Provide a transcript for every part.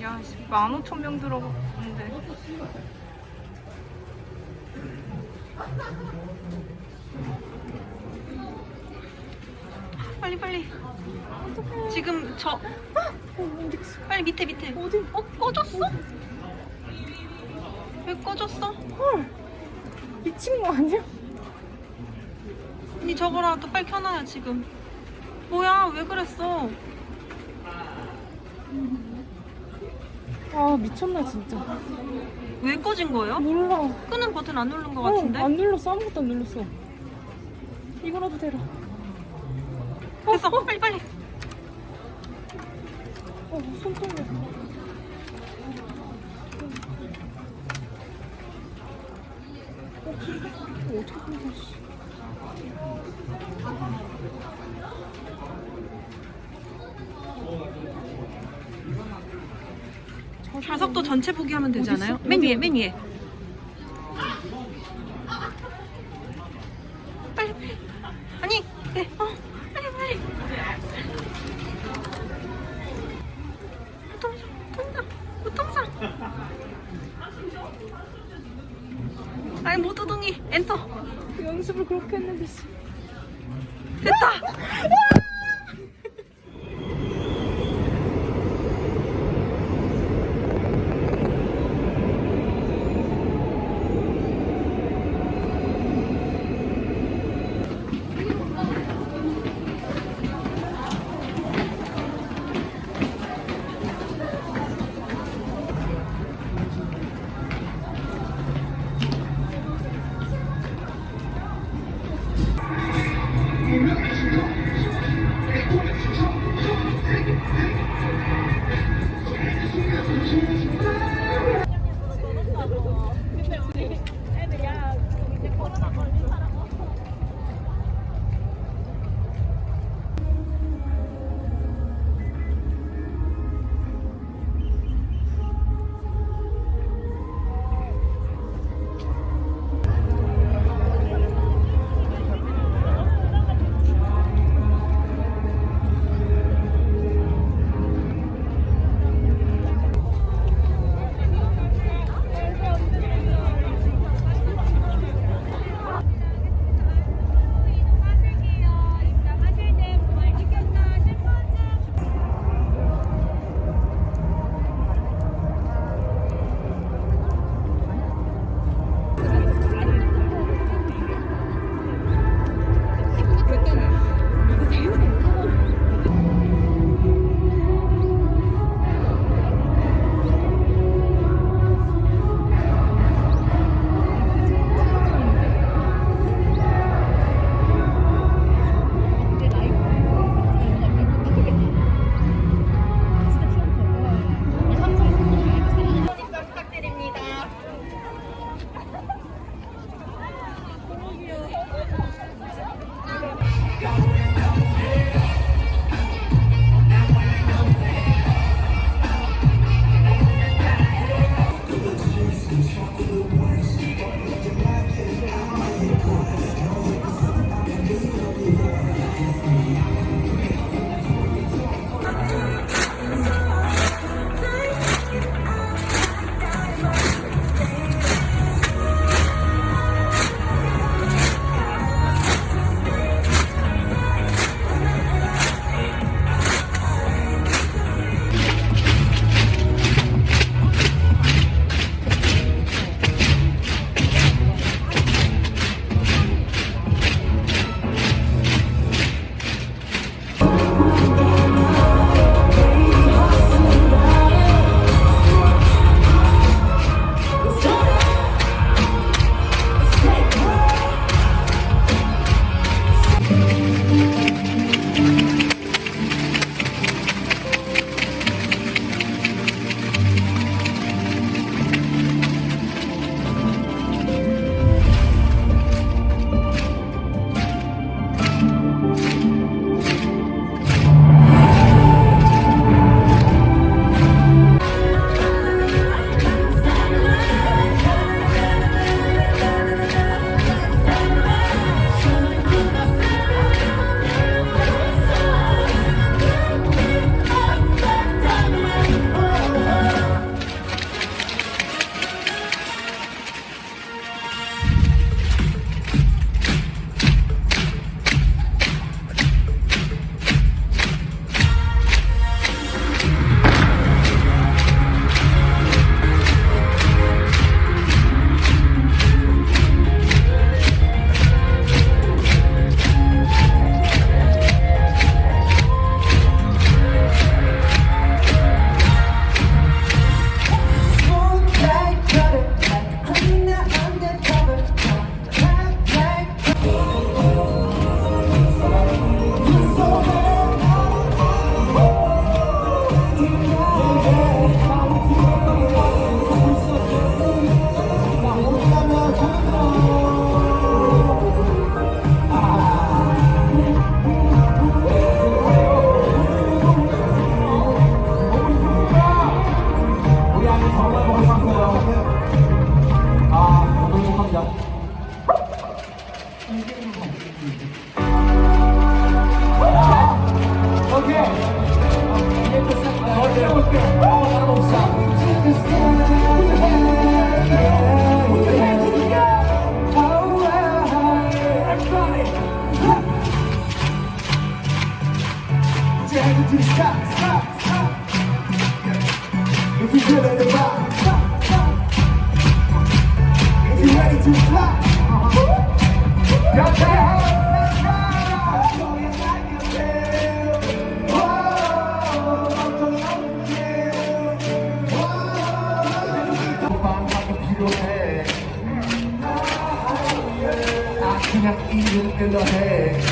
야, 씨, 만 오천 명 들어갔는데. 빨리 빨리. 지금 저 빨리 밑에 밑에. 어디? 어 꺼졌어? 왜 꺼졌어? 헐 미친 거 아니야? 아니 저거라도 빨리 켜놔요 지금. 뭐야 왜 그랬어? 아 미쳤나 진짜 왜 꺼진 거예요? 몰라 끄는 버튼 안 누른 것 어, 같은데? 안 눌렀어 아무것도 안 눌렀어 이거라도 대라 됐어 빨리 빨리. 어손 떨려 어, 어떻게 씨. 좌석도 전체 보기 하면 되지 어딨어? 않아요? 맨 위에 맨 위에. 빨리 빨리. 아니 네. 어 빨리 빨리. 우통상 우통상 우통상. 아니 모두둥이 엔터 연습을 그렇게 했는데 씨. 됐다. Ready to fly,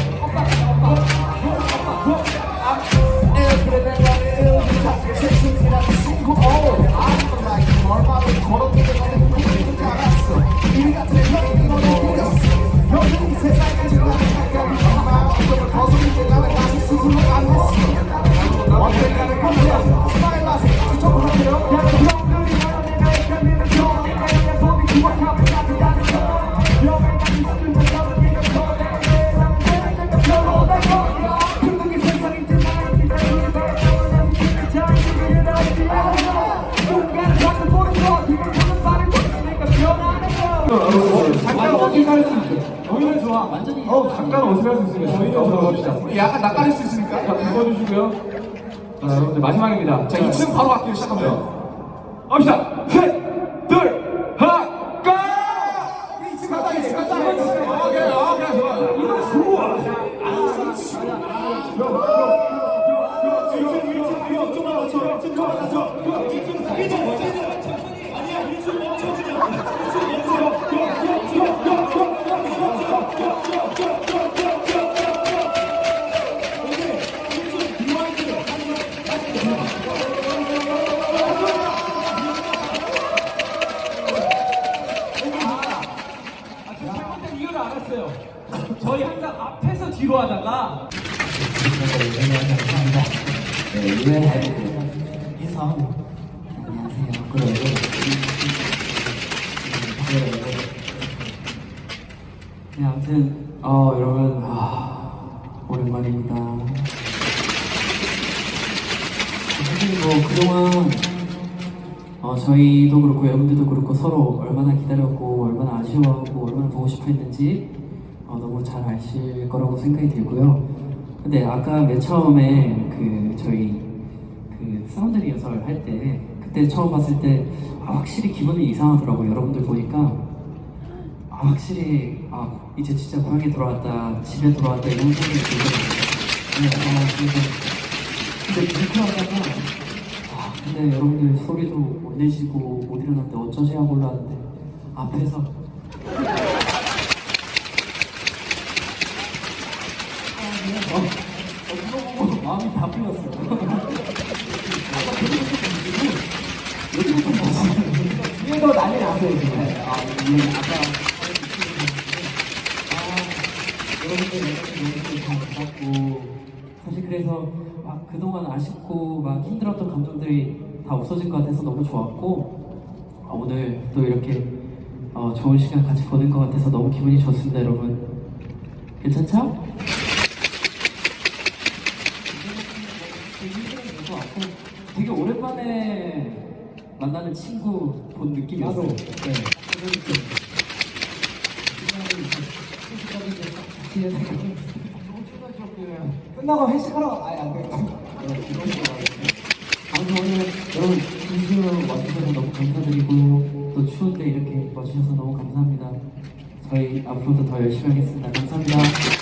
좋아. 완전히. 어, 잠깐 어디 갈수 있으니까 저희 어서 갑시다. 우리 약간 낚아낼 수 있으니까. 자, 읽어주시고요. 자, 여러분들 마지막입니다. 자, 2층 바로 갈게요. 시작하면. 갑시다. 셋, 둘, 네, 아무튼 어 여러분 아, 오랜만입니다. 사실 뭐 그동안 어, 저희도 그렇고 여러분들도 그렇고 서로 얼마나 기다렸고 얼마나 아쉬워하고 얼마나 보고 싶어했는지 어, 너무 잘 아실 거라고 생각이 들고요. 근데 아까 맨 처음에 그 저희 그 사운드 리허설 할 때 그때 처음 봤을 때 아, 확실히 기분이 이상하더라고요. 여러분들 보니까 아, 확실히 아 이제 진짜 고향에 돌아왔다 집에 돌아왔다 이런 생각이 들더라고요. 네, 아, 그래서 근데 불쾌하다가 아 근데 여러분들 소리도 못 내시고 못 일어났는데 어쩌지 하고 올라왔는데 앞에서 어, 어, 어, 마음이 다 풀렸어. 위에도 난리 났어요 지금. 아 이게 아까 그동안 아쉽고 막 힘들었던 감정들이 다 없어질 것 같아서 너무 좋았고 아, 오늘 또 이렇게 어, 좋은 시간 같이 보낸 것 같아서 너무 기분이 좋습니다 여러분 괜찮죠? 되게 오랜만에 만나는 친구 본 느낌이었어요. 네. 끝나고 회식하러 아예 안 돼. 아무튼 오늘 여러분 진심으로 와주셔서 너무 감사드리고 또 추운데 이렇게 와주셔서 너무 감사합니다. 저희 앞으로도 더 열심히 하겠습니다. 감사합니다.